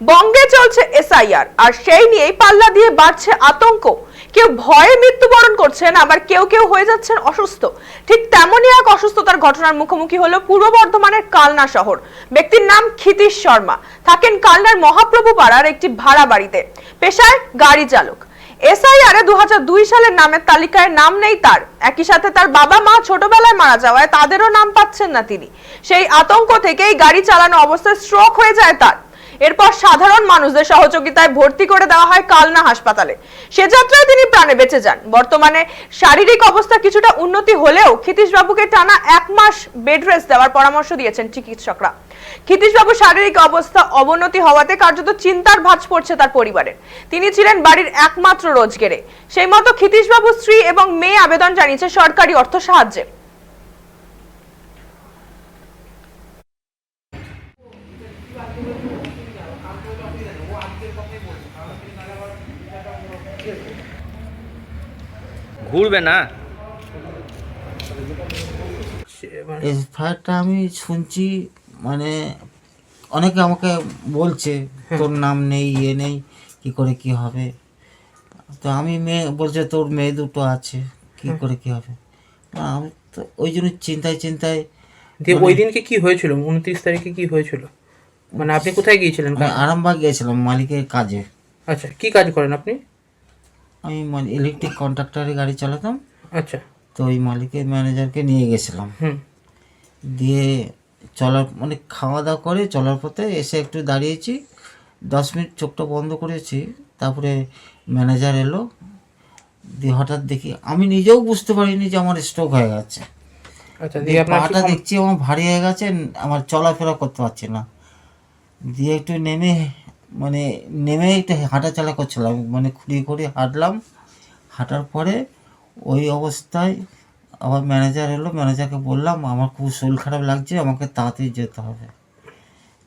বঙ্গে চলছে এসআইআর আর সেই নিয়েই পাল্লা দিয়ে বাড়ছে আতঙ্ক। কেউ ভয়ে মৃত্যুবরণ করছেন, আবার কেউ কেউ হয়ে যাচ্ছেন অসুস্থ। ঠিক তেমনই এক অসুস্থতার ঘটনার মুখোমুখি হলো পূর্ব বর্ধমানের কালনা শহর। ব্যক্তির নাম ক্ষিতীশ শর্মা। থাকেন কালনার মহাপ্রভু পাড়ার একটি ভাড়া বাড়িতে। পেশায় গাড়ি চালক। এসআইআর দু দুই সালের নামের তালিকায় নাম নেই তার। একই সাথে তার বাবা মা ছোটবেলায় মারা যাওয়ায় তাদেরও নাম পাচ্ছেন না তিনি। সেই আতঙ্ক থেকেই গাড়ি চালানো অবস্থায় স্ট্রোক হয়ে যায় তার। এরপর সাধারণ মানুষদের সহযোগিতায় ভর্তি করে দেওয়া হয় কালনা হাসপাতালে। সে যাত্রায় তিনি প্রাণে বেঁচে যান। বর্তমানে শারীরিক অবস্থা কিছুটা উন্নতি হলেও ক্ষিতীশ বাবুকে টানা এক মাস বেড রেস্ট দেওয়ার পরামর্শ দিয়েছেন চিকিৎসকরা। ক্ষিতীশ বাবু শারীরিক অবস্থা অবনতি হওয়াতে কার্যত চিন্তার ভাঁজ পড়ছে তার পরিবারের। তিনি ছিলেন বাড়ির একমাত্র রোজগেরে। সেই মতো ক্ষিতীশ বাবু স্ত্রী এবং মেয়ে আবেদন জানিয়েছে সরকারি অর্থ সাহায্যের ঘুরবে না? আমি শুনছি মানে অনেকে আমাকে বলছে তোর নাম নেই ইয়ে নেই কি করে কি হবে? তো আমি মেয়ে বলছে তোর মেয়ে দুটো আছে কি করে কি হবে? আমি তো ওই জন্য চিন্তায় চিন্তায় দিয়ে ওই দিনকে কি হয়েছিল? উনত্রিশ তারিখে কি হয়েছিল? মানে আপনি কোথায় গিয়েছিলেন? আরামবাগ গিয়েছিলাম মালিকের কাজে। আচ্ছা কি কাজ করেন আপনি? আমি মানে ইলেকট্রিক কন্ট্রাক্টরে গাড়ি চালাতাম। আচ্ছা। তো ওই মালিকের ম্যানেজারকে নিয়ে গেছিলাম। দিয়ে চলার মানে খাওয়া দাওয়া করে চলার পথে এসে একটু দাঁড়িয়েছি। দশ মিনিট চোখটা বন্ধ করেছি। তারপরে ম্যানেজার এলো। দিয়ে হঠাৎ দেখি আমি নিজেও বুঝতে পারিনি যে আমার স্ট্রোক হয়ে গেছে। আচ্ছা পাটা দেখছি আমার ভারী হয়ে গেছে আমার চলাফেরা করতে পারছি না। দিয়ে একটু নেমে মানে নেমে একটু হাঁটাচলা করছিলাম। মানে খুঁড়িয়ে খুঁড়িয়ে হাঁটলাম। হাঁটার পরে ওই অবস্থায় আবার ম্যানেজার এলো। ম্যানেজারকে বললাম আমার খুব শরীর খারাপ লাগছে আমাকে তাড়াতাড়ি যেতে হবে।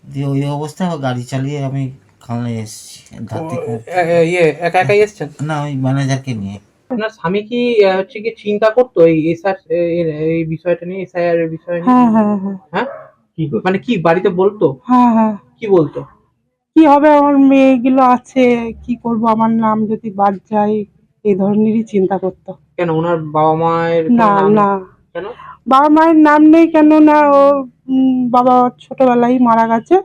দিয়ে ওই অবস্থায় আবার গাড়ি চালিয়ে আমি কালনায় এসেছি ইয়ে একা একাই এসছেন? না ওই ম্যানেজারকে নিয়ে। আপনার স্বামী কি হচ্ছে কি চিন্তা করতো এই এসআর এই বিষয়টা নিয়ে এসআইআর এর বিষয় নিয়ে? হ্যাঁ হ্যাঁ হ্যাঁ। হ্যাঁ? মানে কি বাড়িতে বলতো? হ্যাঁ হ্যাঁ। কি বলতো? কি হবে? আমার মেয়েগুলো আছে কি করব? আমার নাম যদি বাদ যায় এই ধরনেরই চিন্তা করতো। কেন? ওনার বাবা মায়ের না না। কেন? বাবা মায়ের নাম নেই কেন না ও বাবা ছোটবেলায় মারা গেছে।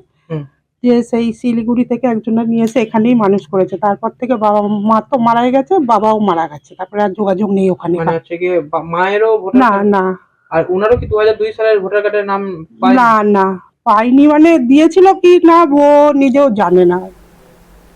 যে সেই শিলিগুড়ি থেকে একজনের নিয়ে এসে এখানেই মানুষ করেছে। তারপর থেকে বাবা মা তো মারাই গেছে বাবাও মারা গেছে। তারপরে আর যোগাযোগ নেই ওখানে। মানে হচ্ছে কি মায়েরও না না। আর ওনারও কি দু হাজার দুই সালের ভোটার কার্ডের নাম না না। পাইনি মানে দিয়েছিল কি না ও নিজেও জানে না।